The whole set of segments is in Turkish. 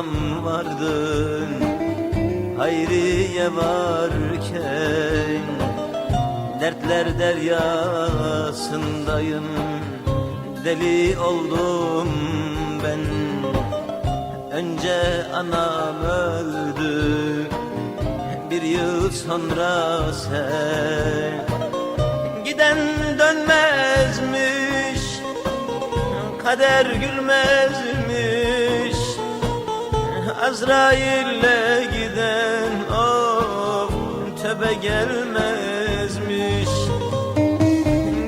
yuvam vardı Hayriye varken. Dertler deryasındayım Deli oldum ben. Önce anam öldü Bir yıl sonra sen. Giden dönmezmiş Kader gülmezmiş Azrail'le giden of Töbe gelmezmiş.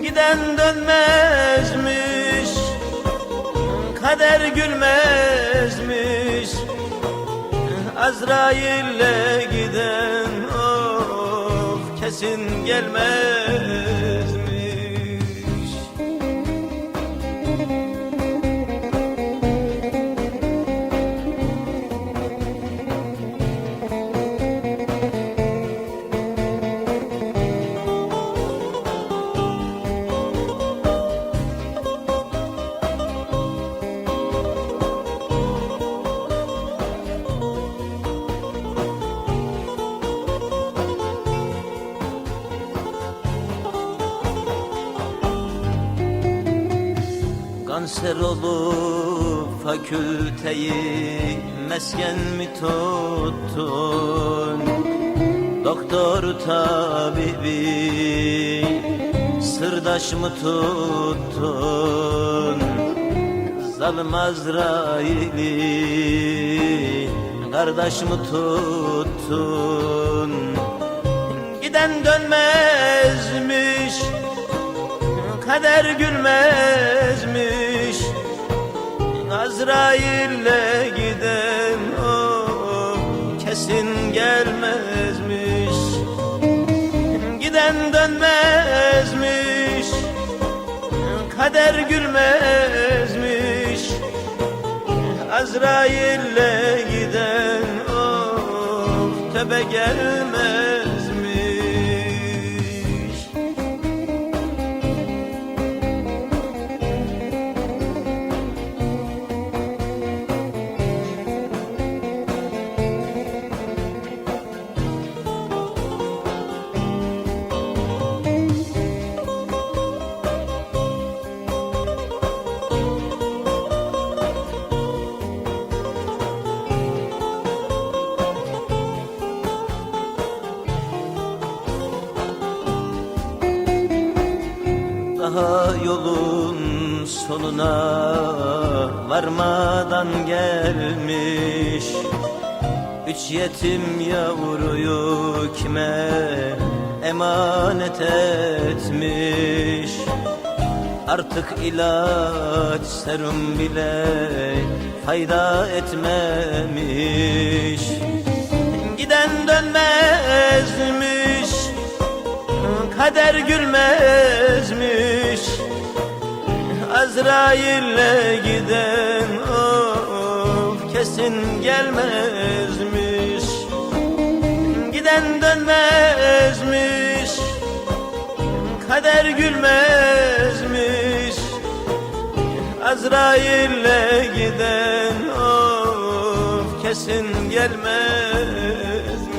Giden dönmezmiş Kader gülmezmiş. Azrail'le giden of Kesin gelmezmiş Kanser olup fakülteyi mesken mi tuttun? Doktor tabibi sırdaş mı tuttun? Zalim Azrail'i kardeş mi tuttun? Giden dönmezmiş kader gülmezmiş. Azrail'le giden o kesin gelmezmiş. Giden dönmezmiş. Kader gülmezmiş. Azrail'le giden o tebe gelmezmiş Daha yolun sonuna varmadan gelmiş. Üç yetim yavruyu kime emanet etmiş? Artık ilaç serum bile fayda etmemiş. Giden dönmezmiş Kader gülmezmiş Azrail'le giden of kesin gelmezmiş. Giden dönmezmiş Kader gülmezmiş. Azrail'le giden of kesin gelmez